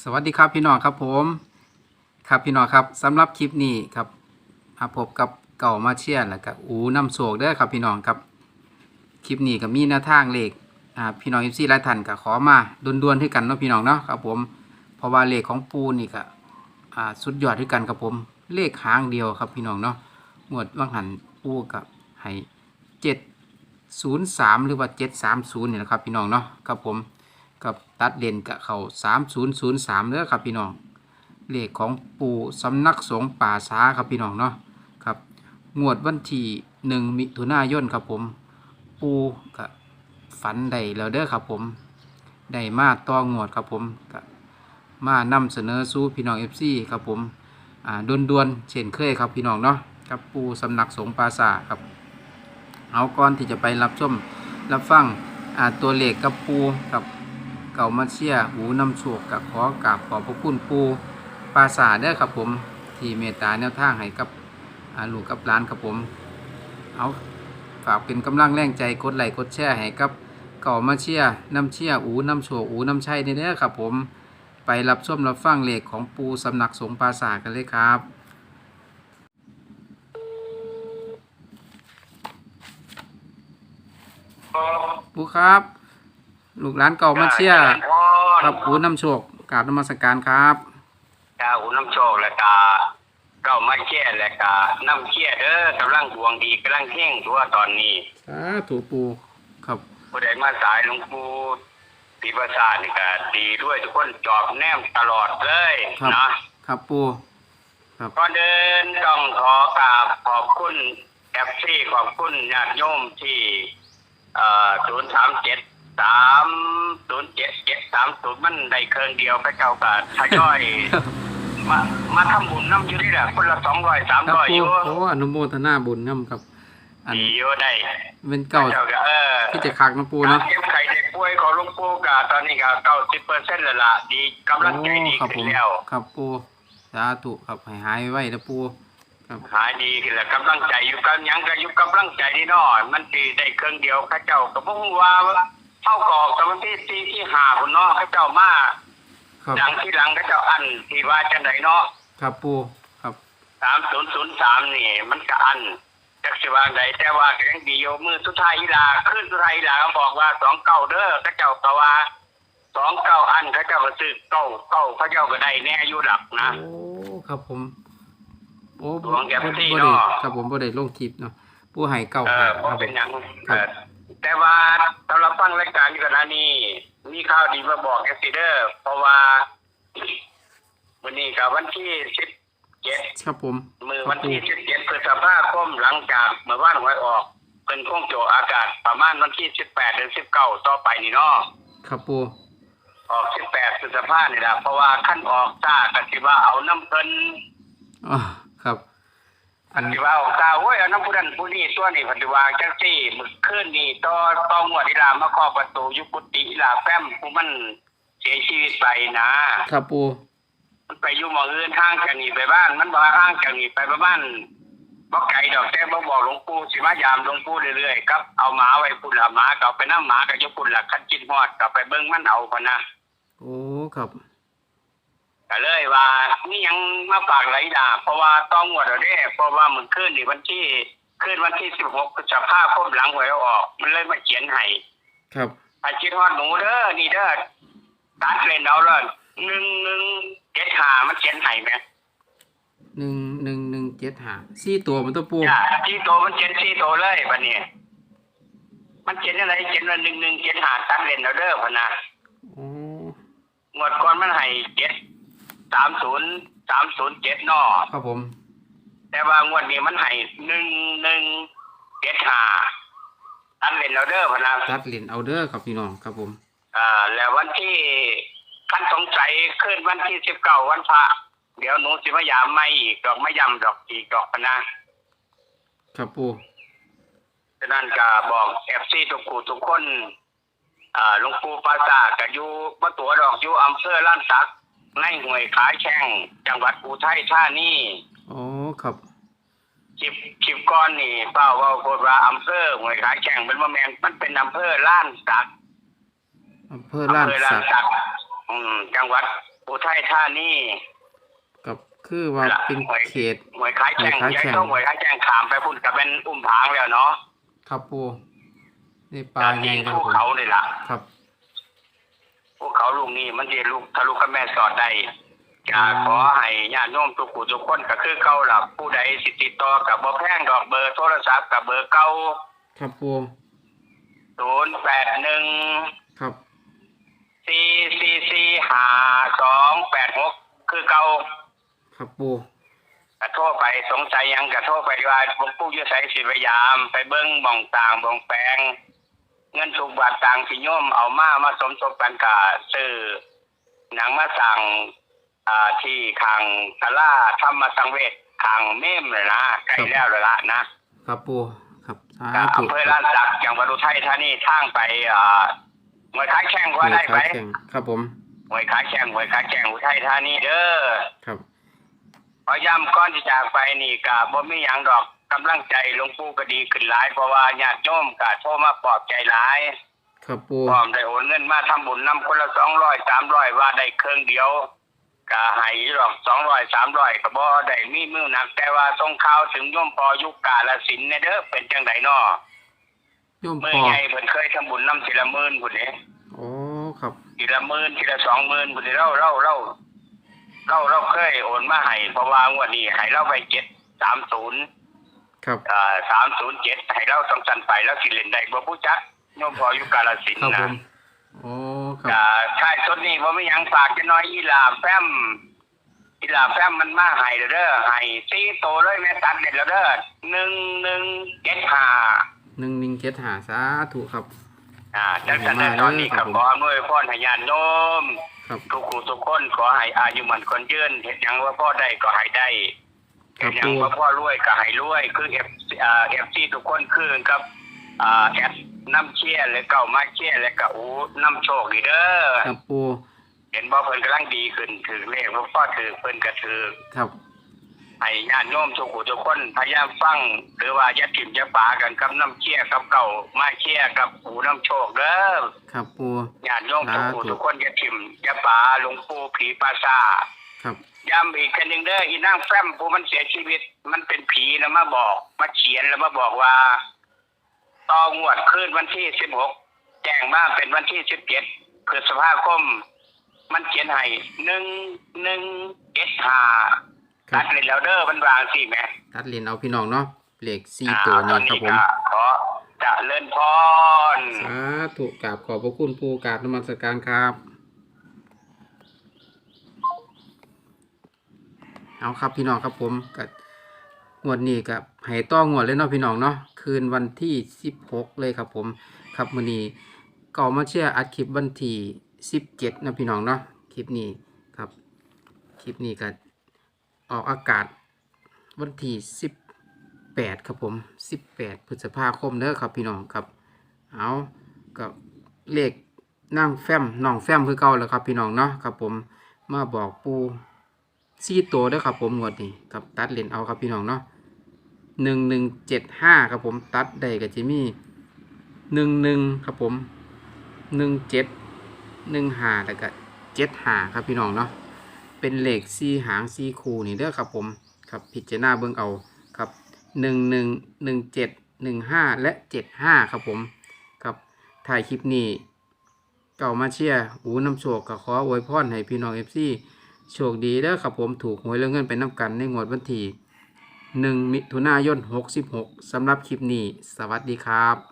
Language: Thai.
สวัสดีครับพี่น้องครับผม ครับพี่น้องครับสำหรับคลิปนี้ครับมาพบกับเก่ามาเชียร์แล้วก็อูน้ำโศกเด้อครับพี่น้องครับคลิปนี้ก็มีแนวทางเลขอ่าพี่น้องเอฟซีหลายท่านก็ขอมาด่วนๆให้กันเนาะพี่น้องเนาะครับผมเพราะว่าเลขของปูนี่ก็อ่าสุดยอดให้กันครับผมเลขหางเดียวครับพี่น้องเนาะหมวดว่างหันปูกับให้เจ็ดศูนย์สามหรือว่าเจ็ดสามศูนย์นี่แหละครับพี่น้องเนาะครับผม กับตัดเลนกับเขาสามศูนย์ศูนย์สามเด้อครับพี่น้องเลขของปู่สำนักสงฆ์ป่าช้าครับพี่น้องเนาะครับงวดวันที่หนึ่งมิถุนายนครับผม ปูกับฝันใดแล้วเด้อครับผมได้มาต่องวดครับผมกมานำเสนอสู่พี่น้องเอฟซีครับผมอ่าดวนๆเช่นเคยครับพี่น้องเนาะครับปูสำนักสงฆ์ปราสาครับ เอาก่อนที่จะไปรับชมรับฟังอ่าตัวเลขกับปูกับ เก่ามาเชียหูนำโชคกับขอกราบขอบพระคุณปูปราสาทเด้อครับผมที่เมตตาแนวทางให้กับลูกกับหลานครับผม เอาฝากเป็นกำลังแรงใจกดไลค์กดแชร์ให้กับเก่ามาเชียนำเชียอูนำโชคอูนำชัยนี่เด้อครับผมไปรับชมรับฟังเลขของปูสำนักสงปราสาทกันเลยครับปูครับ ลูกหลานเก่ามาเชียร์ครับอูนำโชคกราบนมัสการครับกาอุน้ำโชคและกาเก้ามาเชี่ยและกาน้ำเชี่ยเด้อกำลังดวงดีกำลังเฮงตัวตอนนี้สาธุปูครับผู้ใดมาสายหลวงปู่ปีประสาทนี่ก็ดีด้วยทุกคนจอบแนมตลอดเลยครับนะครับปูครับก่อนเดินต้องขอกราบขอบคุณแอปซี่ขอบคุณญาติโยมที่เอ่อศูนย์สามเจ็ด สามศูนย์เจ็ดเจ็ดสามศูนย์มันได้เครื่องเดียวพระเจ้าก็ทยอย มามาทำบุญน้ำอยู่นี่แหละคนละสองร้อยสามครับร้อยปูอยู่โอ้อนุโมทนาบุญน้ำครับ อันดีอยู่ได้เป็นเก่าเจ้าก็เออที่จะคักนะปูเนาะ เก็บไข่เด็กป่วยของหลุงปู่ก็ตอนนี้ก็เก้าสิบเปอร์เซ็นต์แล้วล่ะดีกำลังใจดีครับผขึ้นม แล้ว ครับปูสาธุครับให้หายไว้นะปูครับ หายดีขึ้นแล้วกำลังใจอยู่กันยังก็อยู่กำลังใจนี่เนาะมันตีได้เครื่องเดียวเข้าเจ้าก็บ่ฮู้ว่า เท่ากอกสมัยที่ที่ที่หาพุ่นเนาะเข้าเจ้ามาครับ ดังที่หลังเข้าเจ้าอันที่ว่าจังไดเนาะครับปูครับสามศูนย์ศูนย์สามนี่ มันก็อันจักสิว่าใดแต่ว่าก็ยังดีอยู่มือสุดท้ายอีหลาขึ้นสุดท้ายอีหลาก็บอกว่าสองเก้าเด้อเข้าเจ้าก็ว่าสองเก้าอันเข้าเจ้าก็ซื้อเก้าเก้าเข้าเจ้าก็ได้แน่อยู่หลักนะ โอ้ครับผม โอ้หลวงแกมที่บ่เนาะได้ครับผมบ่ได้ลงคลิปเนาะปูให้เก่าเอหาอคเพราะรับผเป็นม หยังครัเอบอ แต่ว่าสำหรับฟังรายการอยู่กันนะนี่มีข่าวดีมาบอกแกสิเดอร์เพราะว่าวันนี้กับวันที่สิบเจ็ดครับผมมือครัวับนปูที่สิบเจ็ดพฤษภาคมหลังจากเมื่อวานหวยออก เป็นคงโจอากาศประมาณวันที่สิบแปดถึงสิบเก้าต่อไปนี่เนาะครับปูออกสิบแปดพฤษภานี่แหละเพราะว่าขั้นออกซ่ากันสิว่าเอาน้ำเพิ่นอ๋อครับ อันที่ว่าเอาซ่าโอ้ยเอาน้ำผู้นั้นผู้นี้ตัวนี้พันธิวาจังซี่มื้อคืนนี่ต่อต่องวดอีลามาเคาะประตูอยุกุติอีลาแฟ้มผู้มันเสียชีวิตไปนะครับปูมันไปอยู่หมองอื่นห่างจากนี่ไปบ้าน มันบอกห่างจากนี่ไปประมาณบ่ไกลดอกแต่บ่บอกหลวงปู่สิมายามหลวงปู่เรื่อยๆครับเอาหมาไว้พุ่นละหมาก็เอาไปนำหมาก็อยู่พุ่นละคันกินฮอดก็ไปเบิ่งมันเอาพนนะโอ้ครับ ก็เลยว่านี่ยังมาฝากไหลดาเพราะว่าต้องงวดเอาเด้เพราะว่ามื้อคืนนี่วันที่คืนวันที่16พฤษภาคมหลังหวยออก มันเลยมาเขียนให้ครับอาคิดฮอดหนูเด้อนี่เด้อตัดเล่นเอาเลยหนึ่งหนึ่งเจ็ดหามันเขียนให้ไหมหนึ่งหนึ่งหนึ่งเจ็ดหาสี่ตัวมันตัวปูจ้ะที่โตมันเขียนที่โตเลยบัดนี้มันเขียนอะไรเขียนว่าหนึ่งหนึ่งเจ็ดหาตัดเล่นเอาเด้อพะนะโอ้งวดก่อนมันให้เจ็ด สามศูนย์สามศูนย์เจ็ดนอครับผม แต่ว่างวดนี้มันให้หนึ่งหนึ่งเจ็ดหาตัดเล่นเอาเด้อพะนะตัดเหรียญเอาเด้อครับพี่น้องครับผมอ่าแล้ววันที่ขั้นสงสัยขึ้นวันที่สิบเก้าวันพระเดี๋ยวหนูสิมายามไม่อีกดอกไม่ยำดอกอีกดอกพะนะครับปูฉะนั้นก็บอกเอฟซีทุกคู่ทุกคนอ่าหลวงปู่ปราสาทก็อยู่บ่ตัวดอกอยู่อำเภอล้านสัก ในห้วยขาแช่งจังหวัดอุทัยธานีโอ้ครับคลิปคลิปก้อนนี่เป้าเว่าโคตรว่าอำเภอห้วยขาแช่งเป็นว่าแมนมันเป็นอำเภอล้านสักอำเภอล้านอำเภอล้าสันกสักอืมจังหวัดอุทัยธานีกับคือว่าเป็นเขตหวยขายแข่งหวยขายยายแข่งต้องหวยขายแข่งขามไปพุ่นกับเป็นอุ้มผางแล้วเนาะครับปูในป่าจากใหญ่ที่ครับภูผมเขาเลยล่ะครับภู เขาลูกนี้มันจะลูกทะลุกับแม่สอดได้จะขอให้ญาติโยมทุกผู้ทุกคนก็คือเก่าล่ะผู้ใดสิติดต่อกับบ่แพงดอกเบอร์โทรศัพท์กับเบอร์เก่าครับปูศูนย์แปดหนึ่งครับสี่สี่สี่ห้าสองแปดหกคือเก่าครับปูกระโทรไปสงสัยหยังกระโทรไปว่าหลวงปู่อยุไสศิพยายาม ไปเบิ้งหมองต่างหมองแปลง เงินถูกบาทต่างสิโยมเอามามาสมทบกันกาซื้อหนังมาสั่งอ่าที่ทางตลาธรรมสังเวชทางเมมเลยนะใกล้แล้วเลยละนะครับปูครับสาก็ธุอำเภอลานสักจังหวัดอุทัยธานีทางไปอ่าหวยขายแข่งว่าหน่วได้ยไหมขายแข่งครับผมหวยขายแข่งหวยขายแข่งอุทัยธานีเด้อครับขอย้ำก่อนที่จากไปนี่ก็บ่มีหยังดอก กำลังใจหลวงปู่ก็ดีขึ้นหลายเพราะว่าญาติโยมก็โทรมาปลอบใจหลายครับปูพร้อมได้โอนเงินมาทำบุญนำคนละ200 300ว่าได้เครื่องเดียวก็ให้ดอก200 300ก็บ่ได้มีมือหนัก แต่ว่าส่งข่าวถึงโยมพอยุคกาลสินธุ์เนี่ยเด้อเป็นจังไดน้อโยมมื้พออใหญ่เพิ่นเคยทำบุญนำทีละหมื่นพุ่นเด้โอ้ครับทีละหมื่นทีละ20,000พุ่นเด้เราเราเราเราเราเคยโอนมาให้เพราะว่างวดนี้ให้เราไป730 ครับสามศูนย์เจ็ดให้เราต้องสันไปแล้วสิเล่นได้บ่ผู้จักโยมพออยู่กาลสินครับธุ์ผนะมโอ้ครับอ่าชายสดนี่บ่มีหยังฝากจะน้อยอีหลาแฟมอีหลาแฟมมันมาให้เด้อเด้อให้สี่โตวเลยแม่ตัดเด็ดแล้วเด้อหนึ่งหนึ่งเจ็ดห้าหนึ่งหนึ่งเจ็ดหาสาธุครับ อ่าจังสันได้ตอนนี้ก็ขออำนวยพรให้ญาติโยม ครับ ทุกผู้ทุกคนขอให้อายุมันคนยืนเฮ็ดหยังว่าพ่อได้ก็ให้ได้ ครัเฮ็บดหยังปูว่าพ่อรวยก็ให้รวย คือ F อ่า FC ทุกคนคือกับอ่าแอดน้ำเชี่ยและเก่ามาเชี่ยและก็อูน้ำโชคดีเด้อครับปูเห็นบ่เพิ่นกำลังดีขึ้นถือเลขว่าพ่อถือเพิ่นก็ถือครับให้ญาติโยมทุกผู้ทุกคนพยายามฟัง หรือว่าอย่าถิ่มอย่าปากันกับน้ำเชี่ยกับเก่ามาเชี่ยกับอูน้ำโชคเด้อครับปูญาติโยมทุกผู้สาธุทุกคนอย่าถิ่มอย่าปาหลวงปู่ผีปราซาครับ ย้ำอีกคนหนึ่งเด้ออีนางแฟ้มผู้มันเสียชีวิต มันเป็นผีแล้วมาบอก มาเขียนแล้วมาบอกว่าต่องวดคืนวันที่สิบหกแจ้งมาเป็นวันที่สิบเจ็ดพฤษภาคม มันเขียนให้หนึ่งหนึ่งเจ็ดห้าครัตับดเลยแล้วเด้อมันวางสิแหม่ตัดเลนเอาพี่น้องเนาะเลขสี่อ่าตัวตอนี้นครับนี้ผมก็ขอจะเลื่อนพรสาธุกราบขอบพระคุณปูกราบนมัสการครับ เอาครับพี่น้องครับผมกับงวดนี้กับให้ต้องวดเลยเนาะพี่น้องเนาะคืนวันที่สิบหกเลยครับผมครับมือนี้ก็มาเชื่ออัดคลิปวันที่สิบเจ็ดนะพี่น้องเนาะคลิปนี้ครับคลิปนี้ก็ออกอากาศวันที่สิบแปดครับผมสิบแปดพฤษภาคมเด้อครับพี่น้องครับเอากับเลขนั่งแฟมน้องแฟมคือเก่าแล้วครับพี่น้องเนาะครับผมมาบอกปู ซี่ตัวด้อครับผมงวดนี้ครับตัดเลนเอาครับพี่น้องเนาะหนึ่งหนึ่งเจ็ดห้าครับผมตัดได้กับจิมี่หนึ่งหนึ่งครับผมหนึ่งเจ็ดหนึ่งห้าแล้วก็เจ็ดห้าครับพี่น้องเนาะเป็นเหลขซีหางซีคูนี่เด้อครับผมครับพิจารณาเบิ่งเอาครับหนึ่งหนึ่งหนึ่งเจ็ดหนึ่งห้าและเจ็ดห้าครับผมครับถ่ายคลิปนี้เก่ามาเชียร์อูน้ำโชคก็ขออวยพรให้พี่น้องเอฟซี โชคดีเด้อครับผมถูกหวยเรื่องเงินไปน้ำกันในงวดวันที่หนึ่งมิถุนายนหกสิบหกสำหรับคลิปนี้ สวัสดีครับ